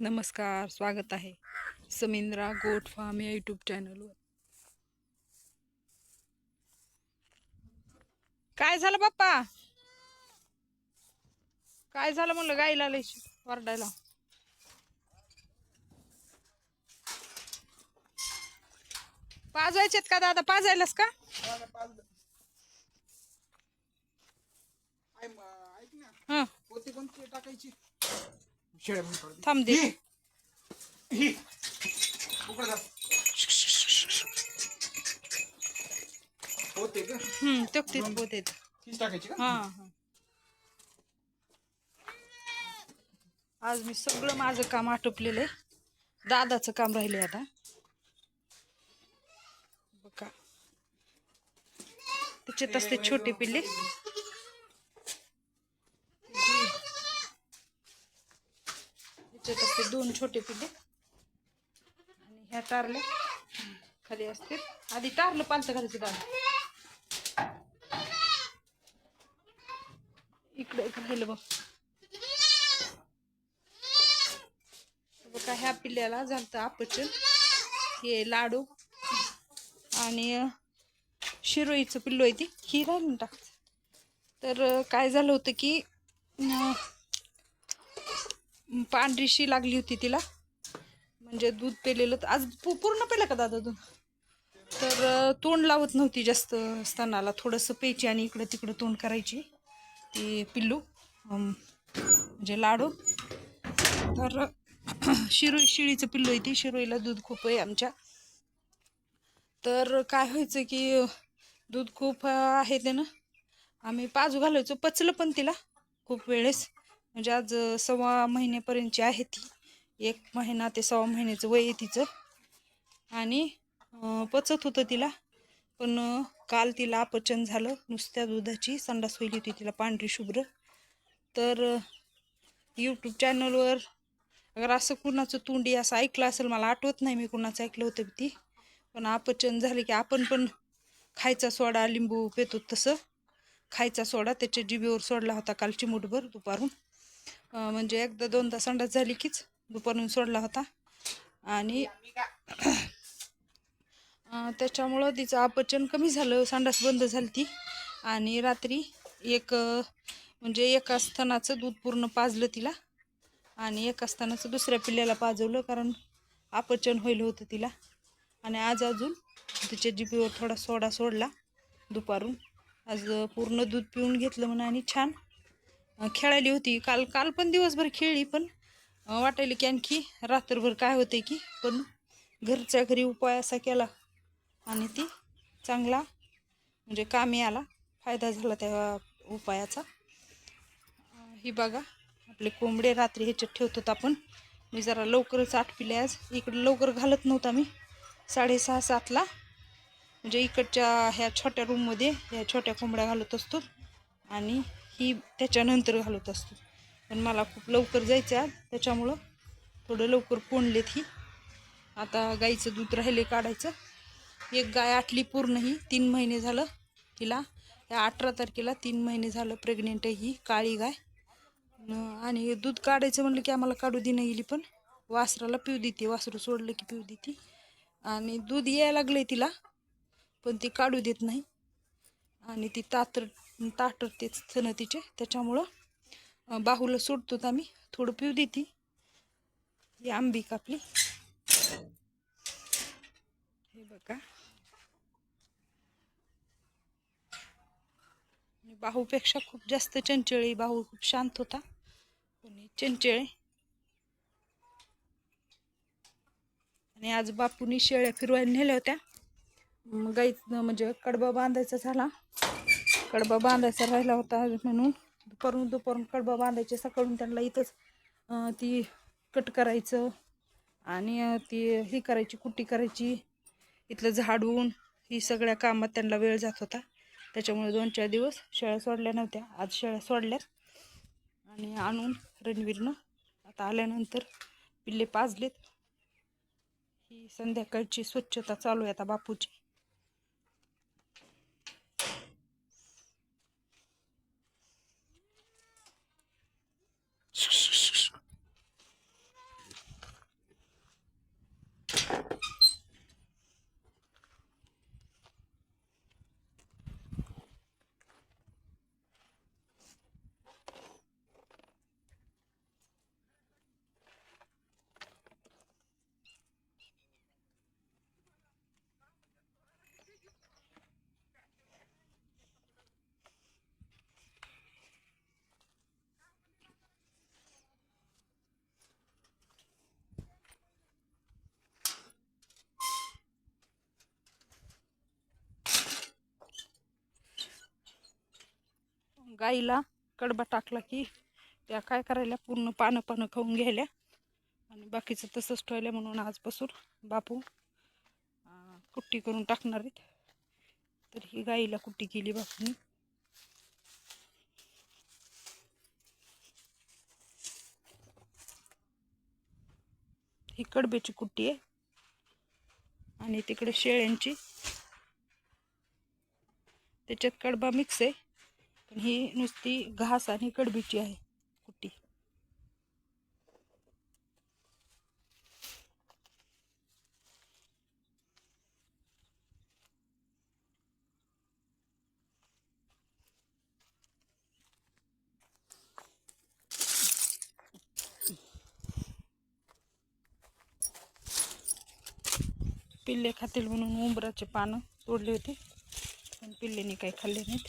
नमस्कार स्वागत आहे समिंद्रा गोट फार्म या यूट्यूब चॅनलवर काय झालं बाप्पा? काय झालं म्हणलं गाईला वरडायला? पाजवायचेत का दादा? पाजायलास का? ऐक ना. हं. टाकायची? शेळ्या काढू दे. थांब दे. ही. ही. उघड जा. पोते का? हम्म तेच पोते तीच टाकायची का? हा हा. आज मी सगळं माझं काम आटोपलेलं आहे. दादाचं काम राहिले आता. बघा. त्याच्यात असते छोटे पिल्ले. असते दोन छोटे पिल्ले. आणि ह्या टारल्या. खाली असते आधी टारलं पालतं घालायचं दादा इकडे एक राहिलं बघ. बघा ह्या पिल्ल्याला झालं अपचन. हे लाडू आणि शिरोईचं पिल्लू आहे ती. ही राहिली टाक तर काय झालं होतं की पांढरीशी लागली होती तिला. म्हणजे दूध पेलेलं तर आज पूर्ण पेलं का दादा दूध? तर तोंड लावत नव्हती जास्त स्तनाला. थोडंसं प्यायची आणि इकडं तिकडं तोंड करायची. ती पिल्लू म्हणजे लाडू. तर शिरोई शिळीचं पिल्लू आहे ती. शिरोईला दूध खूप आहे आमच्या. तर काय व्हायचं की दूध खूप आहे त्यानं. आम्ही पाजू घालायचो. पचलं पण तिला खूप वेळेस. म्हणजे आज सव्वा महिन्यापर्यंतची आहे ती. एक महिना ते सव्वा महिन्याचं वय आहे तिचं. आणि पचत होतं तिला. पण काल तिला अपचन झालं. नुसत्या दुधाची संडास होईल होती तिला पांढरी शुभ्र. तर यूट्यूब चॅनलवर अगर असं कुणाचं तोंडी असं ऐकलं असेल मला आठवत नाही मी कुणाचं ऐकलं होतं ती. पण अपचन झाले की आपण पण खायचा सोडा लिंबू पेतो तसं. खायचा सोडा त्याच्या जिबेवर सोडला होता काल चिमूटभर दुपारून. म्हणजे एकदा दोनदा संडास झाली कीच दुपारून सोडला होता. आणि त्याच्यामुळं तिचं अपचन कमी झालं संडास बंद झाली ती आणि रात्री एक म्हणजे एका स्तनाचं दूध पूर्ण पाजलं तिला. आणि एका स्तनाचं दुसऱ्या पिल्ल्याला पाजवलं कारण अपचन होईल होतं तिला. आणि आज अजून तिच्या जिभेवर थोडा सोडा सोडला दुपारून. आज पूर्ण दूध पिऊन घेतलं म्हणा आणि छान खेळायली होती. काल काल पण दिवसभर खेळली पण वाटायली की आणखी रात्रभर काय होते की पण घरच्या घरी उपाय असा केला आणि ती चांगला म्हणजे कामी आला. फायदा झाला त्या उपायाचा. ही बघा आपले कोंबडे रात्री ह्याच्यात ठेवतो आपण. मी जरा लवकरच आटपिले आज. इकडे लवकर घालत नव्हता मी. साडेसहा सातला. म्हणजे इकडच्या ह्या छोट्या रूममध्ये ह्या छोट्या कोंबड्या घालत असतो. आणि ही त्याच्यानंतर घालत असतो. पण मला खूप लवकर जायचं आहे. आज त्याच्यामुळं थोडं लवकर कोंडलेत ही. आता गाईचं दूध राहिले काढायचं. एक गाय आटली पूर्ण ही. तीन महिने झालं तिला. या अठरा तारखेला तीन महिने झालं प्रेग्नेंट आहे ही काळी गाय. आणि दूध काढायचं म्हणलं की आम्हाला काढू दे गेली पण वासराला पिऊ देते. वासरू सोडलं की पिऊ देते. आणि दूध यायला लागलंय तिला पण ती काढू देत नाही. आणि ती तातर ताटरते थणं त्याच्यामुळं बाहूला सोडतो आम्ही. थोडं पिऊ देते. ही आंबी कापली. हे बघा. बाहूपेक्षा खूप जास्त चंचळ. आहे बाहू खूप शांत होता. पण चंचळे. चंचळ आणि आज बापूनी शेळ्या फिरवायला नेल्या होत्या. मग गाईचं म्हणजे कडबा बांधायचा झाला. कडबा बांधायचा राहिला होता म्हणून. दुपारून दुपारून कडबा बांधायचे. सकाळून त्यांना इथंच ती कट करायचं आणि ती ही करायची कुट्टी करायची. इथलं झाडून ही सगळ्या कामात त्यांना वेळ जात होता. त्याच्यामुळे दोन चार दिवस शेळ्या सोडल्या नव्हत्या. आज शेळ्या सोडल्यात. आणि आणून रणवीरनं आता आल्यानंतर पिल्ले पाजलेत. ही संध्याकाळची स्वच्छता चालू आहे आता बापूची. गाईला कडबा टाकला की त्या काय करायला पूर्ण पानं पानं खाऊन घ्यायल्या. आणि बाकीचं तसंच ठेवलं म्हणून आजपासून बापू कुट्टी करून टाकणार आहेत. तर ही गाईला कुट्टी केली बापूंनी. ही कडब्याची कुट्टी आहे. आणि तिकडे शेळ्यांची. त्याच्यात कडबा मिक्स आहे. पण ही नुसती घास आणि कडबीची आहे, कुट्टी. पिल्ले खातील म्हणून उंबराचे पानं तोडले होते, पण पिल्लेनी काही खाल्ले नाहीत.